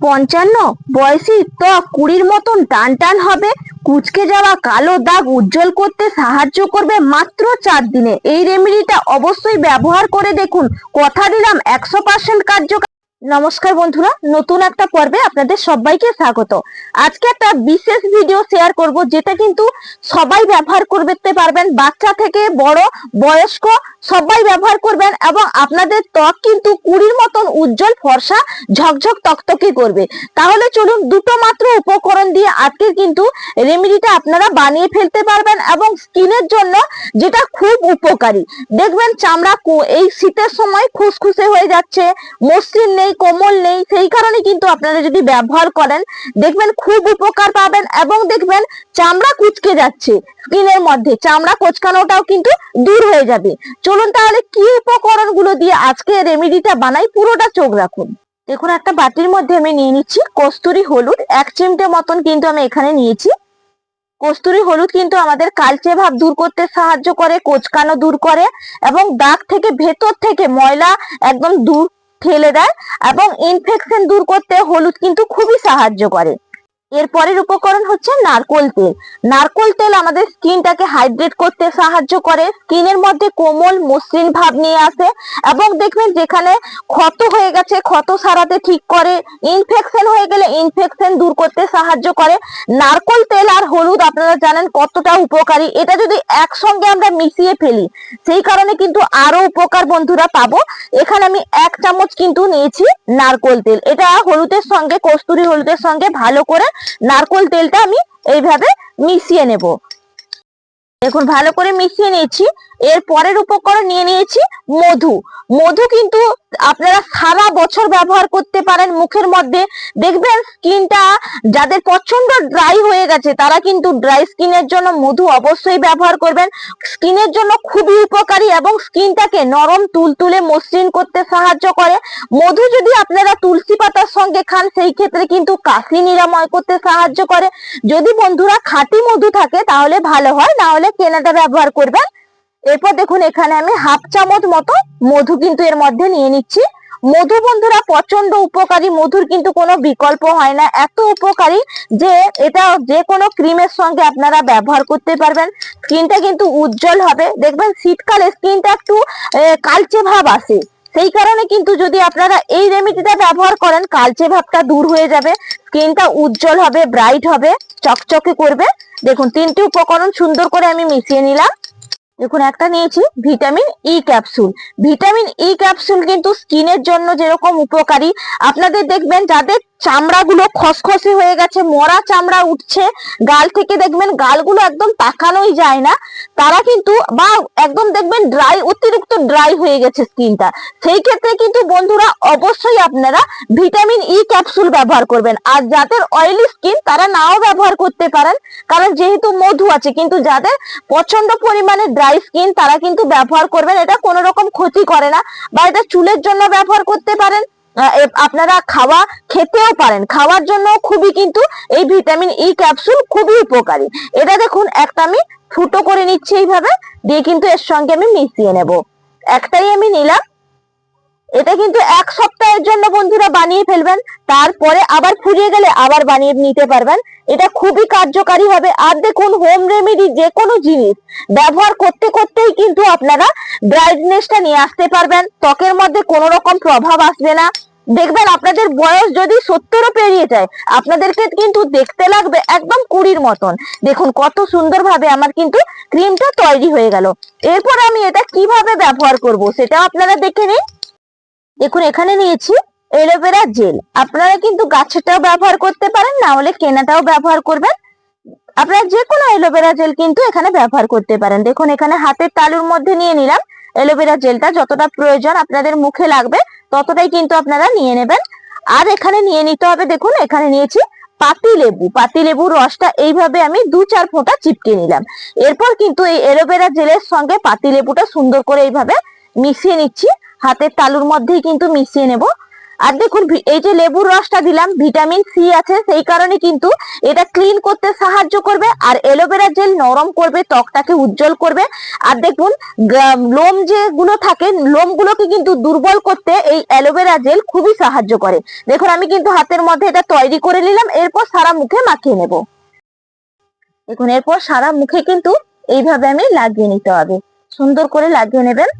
পঞ্চান্ন? বয়সী ত্বক কুড়ির মতন টান টান হবে। কুচকে যাওয়া কালো দাগ উজ্জ্বল করতে সাহায্য করবে মাত্র চার দিনে। এই রেমেডিটা অবশ্যই ব্যবহার করে দেখুন। কথা দিলাম একশো পার্সেন্ট কার্যকর। নমস্কার বন্ধুরা, নতুন একটা পর্বে আপনাদের সবাইকে স্বাগত। আজকে একটা বিশেষ ভিডিও শেয়ার করব, যেটা কিন্তু সবাই ব্যবহার করতে পারবেন, বাচ্চা থেকে বড়, বয়স্ক সবাই ব্যবহার করবেন এবং আপনাদের ত্বক কিন্তু কুড়ির মতন উজ্জ্বল, ফর্সা, ঝকঝক, তকতকে করবে। তাহলে চলুন দুটো মাত্র উপকরণ দিয়ে আজকে কিন্তু রেমেডিটা আপনারা বানিয়ে ফেলতে পারবেন এবং স্কিনের জন্য যেটা খুব উপকারী। দেখবেন চামড়া এই শীতের সময় খুসখুসে হয়ে যাচ্ছে, মসৃণ নেই, কোমল নেই, সেই কারণে কিন্তু আপনারা যদি ব্যবহার করেন, দেখবেন খুব উপকার পাবেন এবং দেখবেন চামড়া কুচকে যাচ্ছে স্কিনের মধ্যে। চামড়া কোচকানোটাও কিন্তু দূর হয়ে যাবে। চলুন তাহলে কি উপকরণগুলো দিয়ে আজকে রেমেডিটা বানাই পুরোটা চোখ রাখুন। দেখুন, একটা বাটির মধ্যে আমি নিয়ে নিচ্ছি কস্তুরি হলুদ। এক চিমটে মতন কিন্তু আমি এখানে নিয়েছি। কস্তুরি হলুদ কিন্তু আমাদের কালচে ভাব দূর করতে সাহায্য করে, কোচকানো দূর করে এবং দাগ থেকে ভেতর থেকে ময়লা একদম দূর ঠেলে দেয় এবং ইনফেকশন দূর করতে হলুদ কিন্তু খুবই সাহায্য করে। এর পরের উপকরণ হচ্ছে নারকোল তেল। নারকোল তেল আমাদের স্কিনটাকে হাইড্রেট করতে সাহায্য করে। স্কিনের মধ্যে কোমল, মসৃণ ভাব নিয়ে আসে এবং দেখবেন যেখানে ক্ষত হয়ে গেছে, ক্ষত সারাতে ঠিক করে। ইনফেকশন হয়ে গেলে ইনফেকশন দূর করতে সাহায্য করে। নারকোল তেল আর হলুদ, আপনারা জানেন কতটা উপকারী। এটা যদি একসঙ্গে আমরা মিশিয়ে ফেলি, সেই কারণে কিন্তু আরও উপকার বন্ধুরা পাবো। এখানে আমি এক চামচ কিন্তু নিয়েছি নারকোল তেল। এটা হলুদের সঙ্গে, কস্তুরি হলুদের সঙ্গে ভালো করে নারকোল তেলটা আমি এইভাবে মিশিয়ে নেব। দেখুন, ভালো করে মিশিয়ে নিয়েছি। এর পরের উপকরণ নিয়ে নিয়েছি মধু। মধু কিন্তু আপনারা সারা বছর ব্যবহার করতে পারেন মুখের মধ্যে। দেখবেন স্কিনটা যাদের প্রচণ্ড ড্রাই হয়ে গেছে, তারা কিন্তু ড্রাই স্কিনের জন্য মধু অবশ্যই ব্যবহার করবেন। স্কিনের জন্য খুবই উপকারী এবং স্কিনটাকে নরম তুলতুলে মসৃণ করতে সাহায্য করে। মধু যদি আপনারা তুলসী পাতার সঙ্গে খান, সেই ক্ষেত্রে কিন্তু কাশি নিরাময় করতে সাহায্য করে। যদি বন্ধুরা খাঁটি মধু থাকে, তাহলে ভালো হয়, না হলে কেনাটা ব্যবহার করবেন। এরপর দেখুন, এখানে আমি হাফ চামচ মতো মধু কিন্তু এর মধ্যে নিয়ে নিচ্ছি। মধু বন্ধুরা প্রচণ্ড উপকারী। মধুর কিন্তু কোনো বিকল্প হয় না। এত উপকারী যে এটা যে কোনো ক্রিমের সঙ্গে আপনারা ব্যবহার করতে পারবেন। স্কিনটা কিন্তু উজ্জ্বল হবে। দেখবেন শীতকালে স্কিনটা একটু কালচে ভাব আসে। সেই কারণে কিন্তু যদি আপনারা এই রেমেডিটা ব্যবহার করেন কালচে ভাবটা দূর হয়ে যাবে স্কিনটা উজ্জ্বল হবে ব্রাইট হবে, চকচকে করবে, দেখুন তিনটি উপকরণ সুন্দর করে আমি মিশিয়ে নিলাম। দেখুন একটা নিয়েছি vitamin E capsule vitamin E capsule কিন্তু স্কিনের জন্য যেরকম উপকারী, আপনাদের দেখবেন যাদের চামড়াগুলো খসখসে হয়ে গেছে, মরা চামড়া উঠছে। গাল থেকে দেখবেন গালগুলো একদম তাকানোই যায় না। তারা কিন্তু বা একদম দেখবেন ড্রাই অতিরিক্ত ড্রাই হয়ে গেছে স্কিনটা সেই ক্ষেত্রে কিন্তু বন্ধুরা অবশ্যই আপনারা ভিটামিন ই ক্যাপসুল ব্যবহার করবেন। আর যাদের অয়েলি স্কিন তারা নাও ব্যবহার করতে পারেন। কারণ যেহেতু মধু আছে, কিন্তু যাদের প্রচণ্ড পরিমাণে ড্রাই স্কিন তারা কিন্তু ব্যবহার করবেন। এটা কোনো রকম ক্ষতি করে না। বা এটা চুলের জন্য ব্যবহার করতে পারেন। আপনারা খাওয়া খেতেও পারেন। খাওয়ার জন্য খুবই কিন্তু এই ভিটামিন ই ক্যাপসুল খুবই উপকারী। এটা দেখুন, একটা আমি ফুটো করে নিচ্ছি এইভাবে, দিয়ে কিন্তু এর সঙ্গে আমি মিশিয়ে নেব। একটাই আমি নিলাম। এটা কিন্তু এক সপ্তাহের জন্য বন্ধুরা বানিয়ে ফেলবেন, তারপরে আবার ফুরিয়ে গেলে আবার বানিয়ে নিতে পারবেন। এটা খুবই কার্যকারী হবে। আর দেখুন হোম রেমেডি যে কোনো জিনিস ব্যবহার করতে করতেই কিন্তু আপনারা ব্রাইটনেসটা নিয়ে আসতে পারবেন। ত্বকের মধ্যে কোনো রকম প্রভাব আসবে না। দেখবেন, আপনাদের বয়স যদি সত্তরও পেরিয়ে যায়, আপনাদেরকে কিন্তু দেখতে লাগবে একদম কুড়ির মতন। দেখুন, কত সুন্দরভাবে আমার কিন্তু ক্রিমটা তৈরি হয়ে গেল। এরপর আমি এটা কীভাবে ব্যবহার করব, সেটা আপনারা দেখে নিন। দেখুন, এখানে নিয়েছি এলোভেরা জেল। আপনারা কিন্তু গাছেরটাও ব্যবহার করতে পারেন, না হলে কেনাটাও ব্যবহার করবেন। আপনারা যে কোনো এলোভেরা জেল কিন্তু এখানে ব্যবহার করতে পারেন। দেখুন, এখানে হাতের তালুর মধ্যে নিয়ে নিলাম এলোভেরা জেলটা। যতটা প্রয়োজন আপনাদের মুখে লাগবে, ততটাই কিন্তু আপনারা নিয়ে নেবেন। আর এখানে নিয়ে নিতে হবে, দেখুন, এখানে নিয়েছি পাতি লেবু। পাতি লেবুর রসটা এইভাবে আমি দু চার ফোঁটা চিপকে নিলাম। এরপর কিন্তু এই এলোভেরা জেলের সঙ্গে পাতি লেবুটা সুন্দর করে এইভাবে মিশিয়ে নিচ্ছি। হাতের তালুর মধ্যেই কিন্তু মিশিয়ে নেব। আর দেখুন এই যে লেবুর রসটা দিলাম, ভিটামিন সি আছে, সেই কারণে কিন্তু এটা ক্লিন করতে সাহায্য করবে আর অ্যালোভেরা জেল নরম করবে, ত্বকটাকে উজ্জ্বল করবে। আর দেখুন লোম যেগুলো থাকে, লোমগুলোকে কিন্তু দুর্বল করতে এই অ্যালোভেরা জেল খুবই সাহায্য করে। দেখুন, আমি কিন্তু হাতের মধ্যে এটা তৈরি করে নিলাম, এরপর সারা মুখে মাখিয়ে নেব। দেখুন, এরপর সারা মুখে কিন্তু এইভাবে আমি লাগিয়ে নিতে হবে। সুন্দর করে লাগিয়ে নেবেন।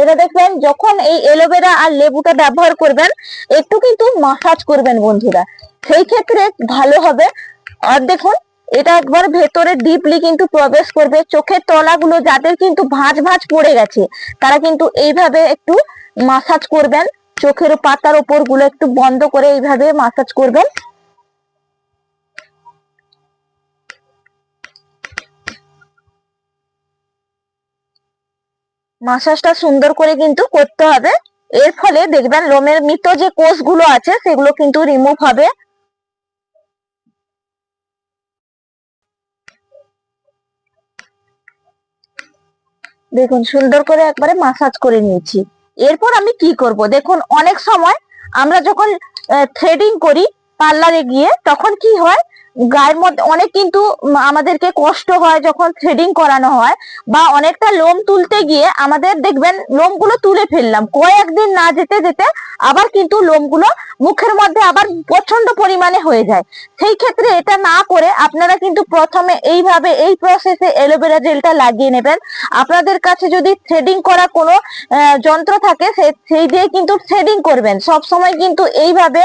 এটা দেখবেন যখন এই এলোভেরা আর লেবুটা ব্যবহার করবেন, একটু কিন্তু মাসাজ করবেন বন্ধুরা। সেই ক্ষেত্রে ভালো হবে। আর দেখুন, এটা একবার ভেতরে ডিপলি কিন্তু প্রবেশ করবে। চোখের তলাগুলো যাদের কিন্তু ভাঁজ ভাঁজ পড়ে গেছে, তারা কিন্তু এইভাবে একটু মাসাজ করবেন। চোখের পাতার ওপরগুলো একটু বন্ধ করে এইভাবে মাসাজ করবেন। মাসাজটা সুন্দর করে কিন্তু করতে হবে। এর ফলে দেখবেন লোমের মৃত যে কোষগুলো আছে, সেগুলো কিন্তু রিমুভ হবে। দেখুন, সুন্দর করে একবারে মাসাজ করে নিয়েছি। এরপর আমি কি করব? দেখুন, অনেক সময় আমরা যখন থ্রেডিং করি পার্লারে গিয়ে, তখন কি হয়? গায়ের মধ্যে অনেক কিন্তু আমাদেরকে কষ্ট হয় যখন থ্রেডিং করানো হয় বা অনেকটা লোম তুলতে গিয়ে আমাদের দেখবেন লোমগুলো তুলে ফেললাম। কয়েকদিন না যেতে যেতে আবার কিন্তু লোমগুলো মুখের মধ্যে আবার প্রচণ্ড পরিমাণে হয়ে যায়। সেই ক্ষেত্রে এটা না করে আপনারা কিন্তু প্রথমে এইভাবে এই প্রসেসে এলোভেরা জেলটা লাগিয়ে নেবেন। আপনাদের কাছে যদি থ্রেডিং করা কোনো যন্ত্র থাকে সেই দিয়ে কিন্তু থ্রেডিং করবেন। সব সময় কিন্তু এইভাবে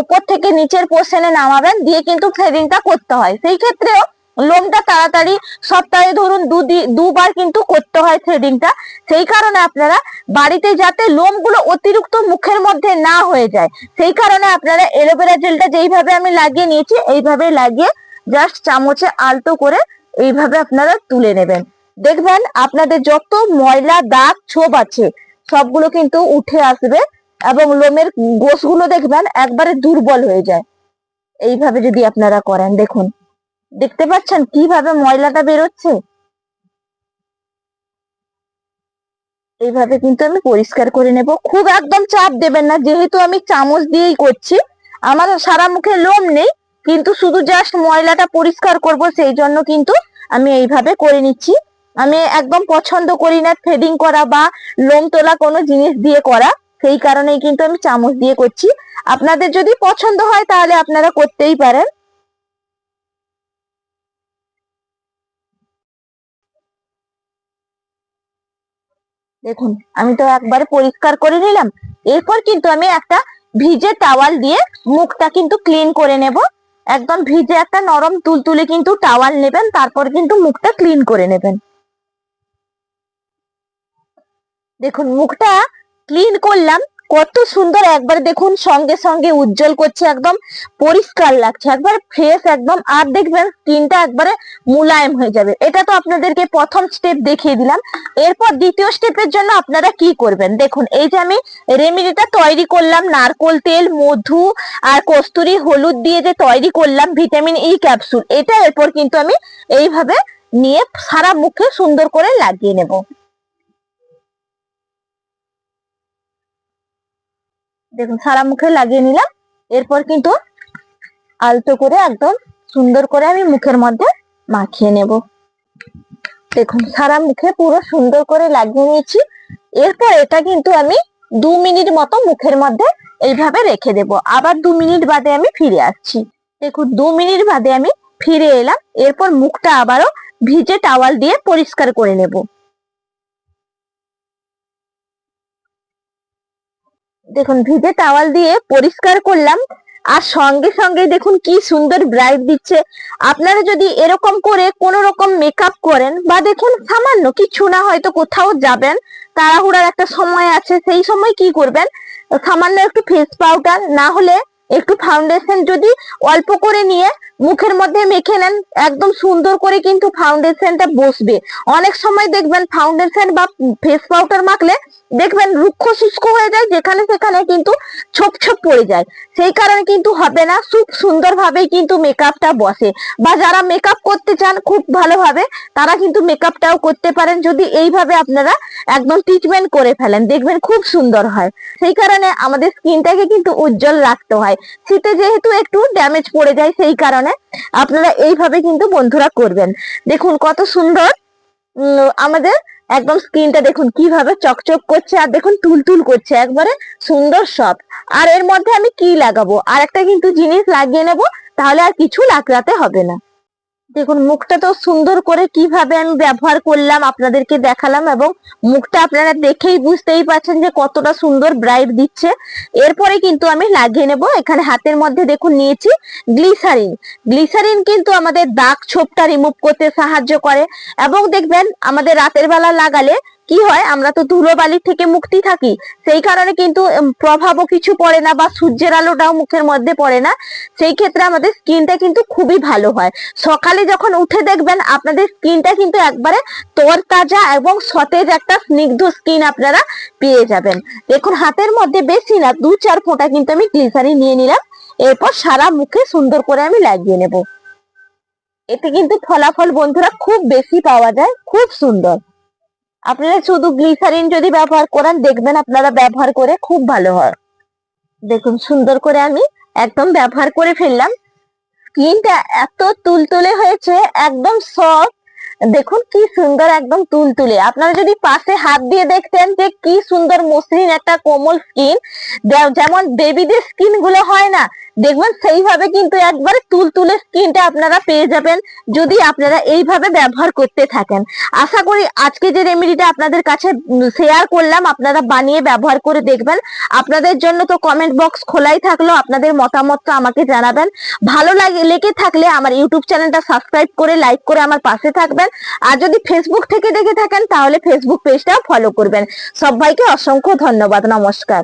ওপর থেকে নিচের পোর্শনে নামাবেন। দিয়ে কিন্তু থ্রেডিংটা করতে হয়। সেই ক্ষেত্রেও লোমটা তাড়াতাড়ি সপ্তাহে ধরুন দুবার কিন্তু করতে হয় থ্রেডিংটা সেই কারণে আপনারা বাড়িতে যাতে লোমগুলো অতিরিক্ত মুখের মধ্যে না হয়ে যায়, সেই কারণে আপনারা এলোভেরা জেলটা যেইভাবে আমি লাগিয়ে নিয়েছি, এইভাবে লাগিয়ে জাস্ট চামচে আলতো করে এইভাবে আপনারা তুলে নেবেন। দেখবেন আপনাদের যত ময়লা, দাগ, ছোপ আছে, সবগুলো কিন্তু উঠে আসবে এবং লোমের গোছগুলো দেখবেন একবারে দুর্বল হয়ে যায়। এইভাবে যদি আপনারা করেন, দেখুন। দেখতে পাচ্ছেন কীভাবে ময়লাটা বেরোচ্ছে? এইভাবে কিন্তু আমি পরিষ্কার করে নেব। খুব একদম চাপ দেবেন না, যেহেতু আমি চামচ দিয়েই করছি। আমার সারা মুখে লোম নেই, কিন্তু শুধু জাস্ট ময়লাটা পরিষ্কার করব, সেই জন্য কিন্তু আমি এইভাবে করে নিচ্ছি। আমি একদম পছন্দ করি না থ্রেডিং করা বা লোম তোলা কোনো জিনিস দিয়ে করা। সেই কারণেই কিন্তু আমি চামচ দিয়ে করছি। আপনাদের যদি পছন্দ হয় তাহলে আপনারা করতেই পারেন। দেখুন, আমি তো একবারে পরিষ্কার করে নিলাম। এরপর কিন্তু আমি একটা ভিজে টাওয়াল দিয়ে মুখটা কিন্তু ক্লিন করে নেব। একদম ভিজে একটা নরম তুলতুলে কিন্তু টাওয়াল নেবেন, তারপর কিন্তু মুখটা ক্লিন করে নেবেন। দেখুন, মুখটা ক্লিন করলাম। কত সুন্দর একবার দেখুন, সঙ্গে সঙ্গে উজ্জ্বল করছে একদম, পরিষ্কার লাগছে, একবার ফ্রেশ একদম, আর দেখবেন স্কিনটা একবারে মুলায়েম হয়ে যাবে। এটা তো আপনাদেরকে প্রথম স্টেপ দেখিয়ে দিলাম। এরপর দ্বিতীয় স্টেপের জন্য আপনারা কি করবেন? দেখুন, এই যে আমি রেমেডিটা তৈরি করলাম, নারকোল তেল, মধু আর কস্তুরি হলুদ দিয়ে যে তৈরি করলাম ভিটামিন ই ক্যাপসুল এটা এরপর কিন্তু আমি এইভাবে নিয়ে সারা মুখে সুন্দর করে লাগিয়ে নেব। দেখুন সারা মুখে লাগিয়ে নিলাম। এরপর কিন্তু আলতো করে একদম সুন্দর করে আমি মুখের মধ্যে মাখিয়ে নেব। দেখুন সারা মুখে পুরো সুন্দর করে লাগিয়ে নিয়েছি। এরপর এটা কিন্তু আমি দু মিনিট মতো মুখের মধ্যে এইভাবে রেখে দেব। আবার দু মিনিট বাদে আমি ফিরে আসছি। দেখুন, দু মিনিট বাদে আমি ফিরে এলাম। এরপর মুখটা আবারও ভিজে টাওয়াল দিয়ে পরিষ্কার করে নেব। দেখুন, ভিজে টাওয়াল দিয়ে পরিষ্কার করলাম। আর সঙ্গে সঙ্গে দেখুন কি সুন্দর ব্রাইট দিচ্ছে। আপনারা যদি এরকম করে কোন রকম মেকআপ করেন বা দেখুন সামান্য কিছু না হয়তো কোথাও যাবেন, তাড়াহুড়ার একটা সময় আছে, সেই সময় কি করবেন? সামান্য একটু ফেস পাউডার না হলে একটু ফাউন্ডেশন যদি অল্প করে নিয়ে মুখের মধ্যে মেখে নেন, একদম সুন্দর করে কিন্তু ফাউন্ডেশনটা বসবে। অনেক সময় দেখবেন ফাউন্ডেশন বা ফেস পাউডার মাখলে দেখবেন রুক্ষ শুষ্ক হয়ে যায়, যেখানে সেখানে কিন্তু ছোপ ছোপ পড়ে যায়। সেই কারণে কিন্তু হবে না, খুব সুন্দরভাবেই কিন্তু মেকআপটা বসে। বা যারা মেকআপ করতে চান, খুব ভালোভাবে তারা কিন্তু মেকআপটাও করতে পারেন, যদি এইভাবে আপনারা একদম ট্রিটমেন্ট করে ফেলেন। দেখবেন খুব সুন্দর হয়। সেই কারণে আমাদের স্কিনটাকে কিন্তু উজ্জ্বল রাখতে হয়। শীতে যেহেতু একটু ড্যামেজ পড়ে যায়, সেই কারণে আপনারা এইভাবে কিন্তু বন্ধুরা করবেন। দেখুন কত সুন্দর আমাদের একদম স্কিনটা দেখুন কীভাবে চকচক করছে আর দেখুন তুলতুল করছে, একবারে সুন্দর সব আর এর মধ্যে আমি কি লাগাবো? আর একটা কিন্তু জিনিস লাগিয়ে নেব, তাহলে আর কিছু লাগাতে হবে না। দেখুন, মুখটা তো সুন্দর করে কীভাবে আমি ব্যবহার করলাম, আপনাদেরকে দেখালাম এবং মুখটা আপনারা দেখেই বুঝতেই পারছেন যে কতটা সুন্দর ব্রাইট দিচ্ছে। এরপরে কিন্তু আমি লাগিয়ে নেব, এখানে হাতের মধ্যে দেখুন নিয়েছি গ্লিসারিন গ্লিসারিন কিন্তু আমাদের দাগ ছোপটা রিমুভ করতে সাহায্য করে এবং দেখবেন আমাদের রাতের বেলা লাগালে কি হয়? আমরা তো ধুলো বালির থেকে মুক্তি থাকি। সেই কারণে কিন্তু প্রভাবও কিছু পড়ে না বা সূর্যের আলোটাও মুখের মধ্যে পড়ে না। সেই ক্ষেত্রে আমাদের স্কিনটা কিন্তু খুবই ভালো হয়। সকালে যখন উঠে দেখবেন, আপনাদের স্কিনটা কিন্তু একবারে তরতাজা এবং সতেজ একটা স্নিগ্ধ স্কিন আপনারা পেয়ে যাবেন। দেখুন, হাতের মধ্যে বেশি না, দু চার ফোঁটা কিন্তু আমি গ্লিসারিন নিয়ে নিলাম। এরপর সারা মুখে সুন্দর করে আমি লাগিয়ে নেব। এতে কিন্তু ফলাফল, বন্ধুরা, খুব বেশি পাওয়া যায়, খুব সুন্দর। আপনারা শুধু গ্লিসারিন যদি ব্যবহার করেন, দেখবেন আপনারা ব্যবহার করে খুব ভালো হয়। দেখুন, সুন্দর করে আমি একদম ব্যবহার করে ফেললাম। স্কিনটা এত তুলতুলে হয়েছে, একদম সফট দেখুন, কি সুন্দর একদম তুলতুলে। আপনারা যদি পাশে হাত দিয়ে দেখতেন যে কি সুন্দর মসৃণ একটা কোমল স্কিন যেমন বেবিদের স্কিনগুলো হয় না দেখবেন সেইভাবে কিন্তু একবারে তুলতুলে স্কিনটা আপনারা পেয়ে যাবেন যদি আপনারা এইভাবে ব্যবহার করতে থাকেন। আশা করি আজকে যে রেমেডিটা আপনাদের কাছে শেয়ার করলাম, আপনারা বানিয়ে ব্যবহার করে দেখবেন। আপনাদের জন্য তো কমেন্ট বক্স খোলাই থাকল, আপনাদের মতামতটা আমাকে জানাবেন। ভালো লাগে, লেগে থাকলে আমার ইউটিউব চ্যানেলটা সাবস্ক্রাইব করে লাইক করে আমার পাশে থাকবেন। আর যদি ফেসবুক থেকে দেখে থাকেন, তাহলে ফেসবুক পেজটাও ফলো করবেন। সবাইকে অসংখ্য ধন্যবাদ, নমস্কার।